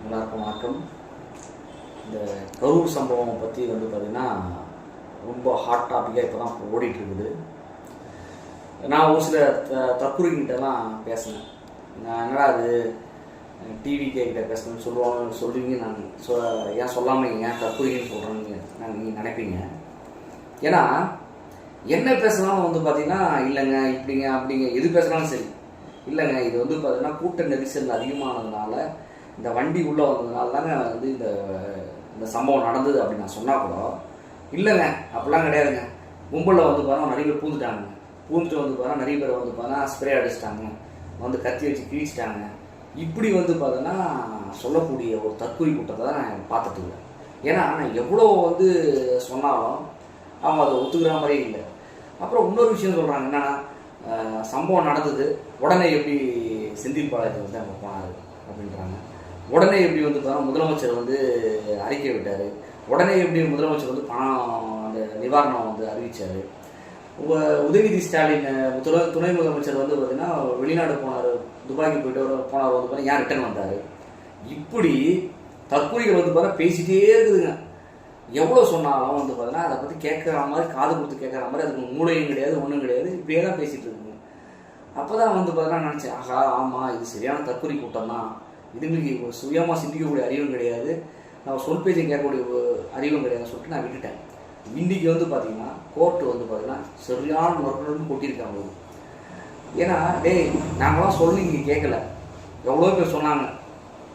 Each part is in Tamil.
எல்லாருக்கும் வணக்கம் இந்த கரூர் சம்பவம் பற்றி வந்து பார்த்திங்கன்னா ரொம்ப ஹாட் டாப்பிக்காக இப்போ தான் ஓடிட்டு இருக்குது நான் ஒரு சில த- தற்குறிகிட்டலாம் பேசினேன். நான் என்னடா அது டிவி கேக்கிட்ட பேசணும்னு சொல்லுவாங்க சொல்லுவீங்க நான் சொ ஏன் சொல்லாமல் ஏன் தற்குறின்னு சொல்கிறேன்னு நான் நீங்கள் நினைப்பீங்க. ஏன்னா என்ன பேசினாலும் வந்து பார்த்தீங்கன்னா இல்லைங்க இப்படிங்க அப்படிங்க எது பேசினாலும் சரி. இல்லைங்க இது வந்து பார்த்தீங்கன்னா கூட்ட நெரிசல் அதிகமானதுனால இந்த வண்டி உள்ளே வந்ததுனால தாங்க வந்து இந்த இந்த சம்பவம் நடந்தது அப்படின்னு நான் சொன்னால் கூட இல்லைங்க அப்படிலாம் கிடையாதுங்க. கும்பலில் வந்து பார்த்தா நிறைய பேர் பூந்துட்டாங்க. பூந்துட்டு வந்து பார்த்தா நிறைய பேர் வந்து பார்த்தா ஸ்ப்ரே அடிச்சிட்டாங்க. வந்து கத்தி வச்சு கிழிச்சிட்டாங்க. இப்படி வந்து பார்த்தோன்னா சொல்லக்கூடிய ஒரு தற்கொலை கூட்டத்தை தான் நான் பார்த்துட்டு இருக்கேன். ஏன்னா நான் எவ்வளோ வந்து சொன்னாலும் அவங்க அதை ஒத்துக்கிற மாதிரியே இல்லை. அப்புறம் இன்னொரு விஷயம் சொல்கிறாங்க என்னன்னா சம்பவம் நடந்தது. உடனே எப்படி செந்தில் பாலாஜி வந்து அங்கே போனார் அப்படின்றாங்க. உடனே எப்படி வந்து பார்த்தா முதலமைச்சர் வந்து அறிக்கை விட்டார். உடனே எப்படி முதலமைச்சர் வந்து பணம் அந்த நிவாரணம் வந்து அறிவிச்சார். உதயநிதி ஸ்டாலின் துணை துணை முதலமைச்சர் வந்து பார்த்தீங்கன்னா வெளிநாடு போனார் துபாய்க்கு போயிட்டு போனார் வந்து பார்த்தா ஏன் ரிட்டர்ன் வந்தார்? இப்படி தற்கொலைகள் வந்து பார்த்தா பேசிட்டே இருக்குதுங்க. எவ்வளோ சொன்னாலும் வந்து பார்த்தீங்கன்னா அதை பற்றி கேட்குற மாதிரி காது கொடுத்து கேட்குற மாதிரி அதுக்கு மூளையும் கிடையாது ஒன்றும் கிடையாது இப்படியே தான் பேசிகிட்டு இருக்குங்க அப்போ தான் வந்து பார்த்தீங்கன்னா நினச்சேன் ஆஹா ஆமாம் இது சரியான தற்கொலை கூட்டம் தான். இதுங்களுக்கு சுயமாக சிந்திக்கக்கூடிய அறிவும் கிடையாது. நான் சொல் பேச்சை கேட்கக்கூடிய ஒரு அறிவும் கிடையாதுன்னு சொல்லிட்டு நான் விட்டுட்டேன். இன்றைக்கி வந்து பார்த்தீங்கன்னா கோர்ட்டு வந்து பார்த்தீங்கன்னா சரியான நொறுக்கு கொட்டியிருக்காங்க. ஏன்னா டேய் நாங்களாம் சொல்லி நீங்கள் கேட்கல. எவ்வளோ பேர் சொன்னாங்க.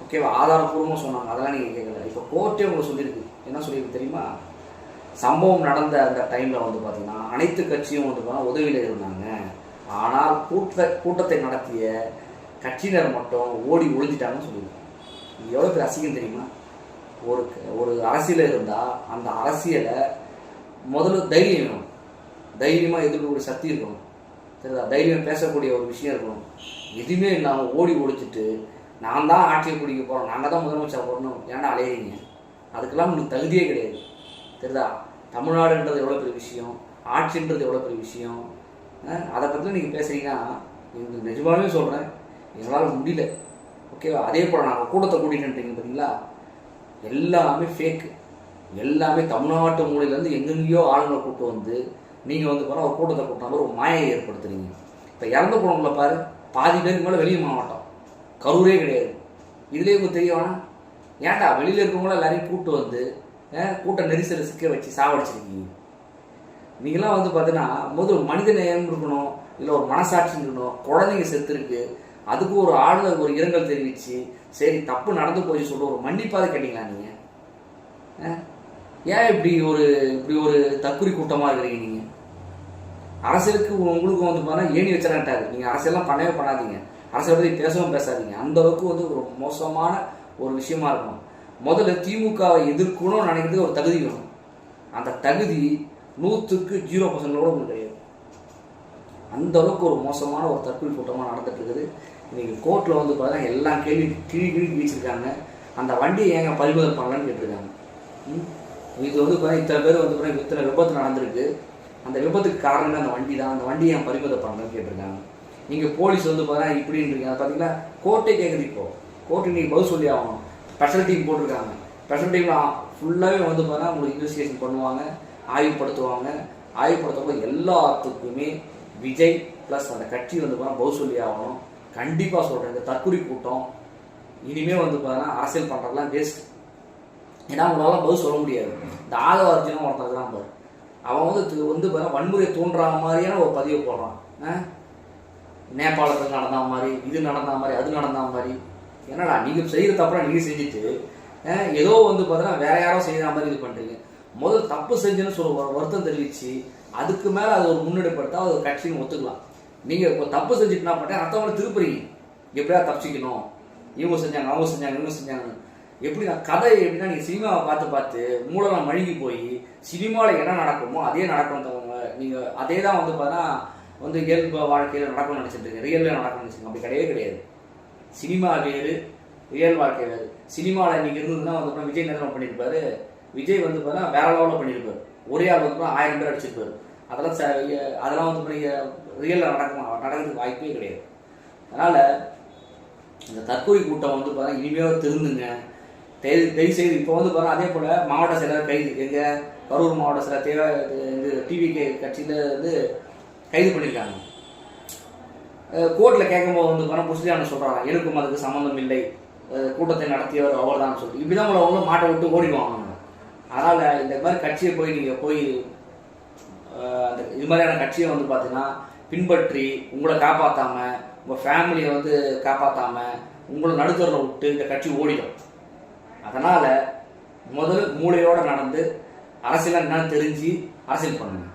ஓகேவா ஆதாரப்பூர்வமாக சொன்னாங்க. அதெல்லாம் நீங்கள் கேட்கல. இப்போ கோர்ட்டே உங்களுக்கு சொல்லியிருக்கு. என்ன சொல்லியிருக்கு தெரியுமா? சம்பவம் நடந்த அந்த டைமில் வந்து பார்த்தீங்கன்னா அனைத்து கட்சியும் வந்து பார்த்தீங்கன்னா உதவியில் இருந்தாங்க. ஆனால் கூட்ட கூட்டத்தை நடத்திய கட்சியினர் மட்டும் ஓடி ஒழிஞ்சிட்டாங்கன்னு சொல்லியிருக்காங்க இது எவ்வளோ பேர் அசிங்கம் தெரியுமா? ஒரு ஒரு அரசியல் இருந்தால் அந்த அரசியலை முதல்ல தைரியம் வேணும். தைரியமாக எதிர்க்கக்கூடிய சக்தி இருக்கணும். சரிதா தைரியம் பேசக்கூடிய ஒரு விஷயம் இருக்கணும். எதுவுமே இல்லாமல் ஓடி ஒழிச்சிட்டு நான் தான் ஆட்சியை பிடிக்க போகிறோம் நாங்கள் தான் முதலமைச்சர் போடணும். ஏன்னா அலையிறீங்க? அதுக்கெல்லாம் உங்களுக்கு தகுதியே கிடையாது. தெரியுதா? தமிழ்நாடுன்றது எவ்வளோ பெரிய விஷயம்? ஆட்சின்றது எவ்வளோ பெரிய விஷயம்? அதை பற்றி நீங்கள் பேசுகிறீங்கன்னா எங்களுக்கு நிஜமாகவே சொல்கிறேன் எங்களால் முடியல. ஓகேவா அதே போல் நாங்கள் கூட்டத்தை கூட்டிட்டுன்றீங்க பார்த்தீங்களா எல்லாமே ஃபேக்கு எல்லாமே தமிழ்நாட்டு மூலையிலேருந்து எங்கெங்கேயோ ஆளுங்களை கூப்பிட்டு வந்து நீங்கள் வந்து பாருங்கள் ஒரு கூட்டத்தை கூட்டின மாதிரி ஒரு மாயை ஏற்படுத்துறீங்க. இப்போ இறந்து போனவங்கள பாரு பாதி பேருக்கு மேலே வெளியே மாவட்டம் கரூரே கிடையாது. இதுலேயே உங்களுக்கு தெரிய வேணாம் ஏன்டா வெளியில் இருக்கவங்கள எல்லாரையும் கூட்டு வந்து கூட்ட நெரிசலை சிக்க வச்சு சாவடிச்சிருக்கீங்க? நீங்களாம் வந்து பார்த்தீங்கன்னா முதல் மனித நேயம் இருக்கணும் இல்லை ஒரு மனசாட்சி இருக்கணும் குழந்தைங்க செத்துருக்கு அதுக்கு ஒரு ஆளுநர் ஒரு இரங்கல் தெரிவித்து சரி தப்பு நடந்து போய் சொல்ல ஒரு மன்னிப்பாக கேட்டீங்களா நீங்கள் ஏன் இப்படி ஒரு இப்படி ஒரு தற்குறி கூட்டமாக இருக்கிறீங்க நீங்கள் அரசியலுக்கு உங்களுக்கு வந்து பார்த்தா ஏணி வச்சிடாட்டாரு நீங்கள் அரசியல்லாம் பண்ணவே பண்ணாதீங்க. அரசியல் பற்றி பேசவும் பேசாதீங்க. அந்த அளவுக்கு வந்து ஒரு மோசமான ஒரு விஷயமா இருக்கும். முதல்ல திமுகவை எதிர்க்கணும்னு நினைக்கிறது ஒரு தகுதி வேணும். அந்த தகுதி நூற்றுக்கு ஜீரோ பர்சன்ட் கூட உங்களுக்கு கிடையாது. அந்த அளவுக்கு ஒரு மோசமான ஒரு தற்கொலை கூட்டமாக நடந்துட்டு இருக்குது. இன்னைக்கு கோர்ட்டில் வந்து பார்த்தா எல்லா கேள்வி கிழி கிழி வீச்சிருக்காங்க அந்த வண்டியை ஏங்க பறிமுதல் பண்ணலான்னு கேட்டிருக்காங்க. ம்? இது வந்து பார்த்தா இத்தனை பேர் வந்து பார்த்தா இத்தனை விபத்து நடந்திருக்கு. அந்த விபத்துக்கு காரணமே அந்த வண்டி தான் அந்த வண்டியை ஏன் பறிமுதல் பண்ணலான்னு கேட்டிருக்காங்க. நீங்கள் போலீஸ் வந்து பார்த்தா இப்படின்னு இருக்கீங்க. பார்த்தீங்கன்னா கோர்ட்டே கேட்குது இப்போ. கோர்ட்டு நீங்கள் பதில் சொல்லி ஆகணும். ஸ்பெஷல் டீம் போட்டிருக்காங்க. ஸ்பெஷல் டீமில் ஃபுல்லாகவே வந்து பார்த்தா உங்களுக்கு இன்வெஸ்டிகேஷன் பண்ணுவாங்க ஆய்வுப்படுத்துவாங்க ஆய்வுபடுத்தும்போது எல்லாத்துக்குமே விஜய் ப்ளஸ் அந்த கட்சி வந்து பார்த்தா பவுசொல்லி சொல்லி ஆகணும். கண்டிப்பாக சொல்கிறேன் இந்த தற்குறி கூட்டம் இனிமேல் வந்து பார்த்தீங்கன்னா அரசியல் பண்ணுறதுலாம் வேஸ்ட் ஏன்னா உங்களால பதில் சொல்ல முடியாது. இந்த ஆதவ அர்ஜுனும் ஒருத்தர் தான் பாரு. அவன் வந்து வந்து பார்த்தா வன்முறை தோன்றா மாதிரியான ஒரு பதிவு போடுறான். ஆ? நேபாளத்தில் நடந்த மாதிரி இது நடந்த மாதிரி அது நடந்த மாதிரி. என்னடா நீங்கள் செய்கிற தப்புனா நீங்கள் செஞ்சுட்டு ஏதோ வந்து பார்த்தீங்கன்னா வேற யாரோ செய்கிற மாதிரி இது பண்ணுறீங்க முதல் தப்பு செஞ்சுன்னு சொல்ல வருத்தம் தெரிவித்து அதுக்கு மேலே அது ஒரு முன்னெடுப்படுத்தா அது கட்சின்னு ஒத்துக்கலாம். நீங்கள் இப்போ தப்பு செஞ்சுட்டு என்ன பண்ணுறேன் அடுத்தவங்களை திருப்புறீங்க. எப்படியா தப்பிச்சிக்கணும்? இவங்க செஞ்சாங்க அவங்க செஞ்சாங்க இவங்க செஞ்சாங்க எப்படி நான் கதை எப்படின்னா நீங்கள் சினிமாவை பார்த்து பார்த்து மூளைலாம் மழுகி போய் சினிமாவில் என்ன நடக்குமோ அதே நடக்கும் நீங்கள் அதே தான் வந்து பார்த்தா வந்து இயல்பு வாழ்க்கையில் நடக்கும்னு நினச்சிட்டு இருக்கேன் ரியலில் நடக்கும்னு நினச்சிங்க அப்படி கிடையவே கிடையாது. சினிமா வேறு ரியல் வாழ்க்கை வேறு. சினிமாவில் நீங்கள் இருந்ததுன்னா வந்து விஜய் நிறுவனம் பண்ணியிருப்பாரு விஜய் வந்து பார்த்தா வேற லெவலில் பண்ணியிருப்பாரு ஒரே ஆள் வந்து ஆயிரம் பேர் அடிச்சிருப்பாரு. அதெல்லாம் ச- அதெல்லாம் வந்து ரியலில் நடக்கும்? நடக்கிறதுக்கு வாய்ப்பே கிடையாது. அதனால் இந்த தற்கொலை கூட்டம் வந்து பார்த்தா இனிமேல் திருந்துங்க. தயவு தயவு செய்து இப்போ வந்து பார்த்தா அதே போல் மாவட்ட செயலர் கைது. எங்கள் கரூர் மாவட்ட செயலர் தேவை இது டிவிகே கட்சியில் வந்து கைது பண்ணியிருக்காங்க கோர்ட்டில் கேட்கும்போது வந்து பாருங்க புஸ்லியான சொல்கிறாங்க எனக்கும் அதுக்கு சம்மந்தம் இல்லை. கூட்டத்தை நடத்தியவர் அவர் தான் சொல்லி இப்படி தான் அவங்களும் மாட்டை விட்டு ஓடிடுவாங்க. அதனால் இந்த மாதிரி கட்சியை போய் நீங்கள் போய் அந்த இது மாதிரியான கட்சியை வந்து பார்த்தீங்கன்னா பின்பற்றி உங்களை காப்பாற்றாமல் உங்கள் ஃபேமிலியை வந்து காப்பாற்றாமல் உங்களை நடுத்தரில் விட்டு இந்த கட்சி ஓடிடும். அதனால் முதல் மூளையோடு நடந்து அரசியல் என்னன்னு தெரிஞ்சு அரசியல் பண்ணுங்க.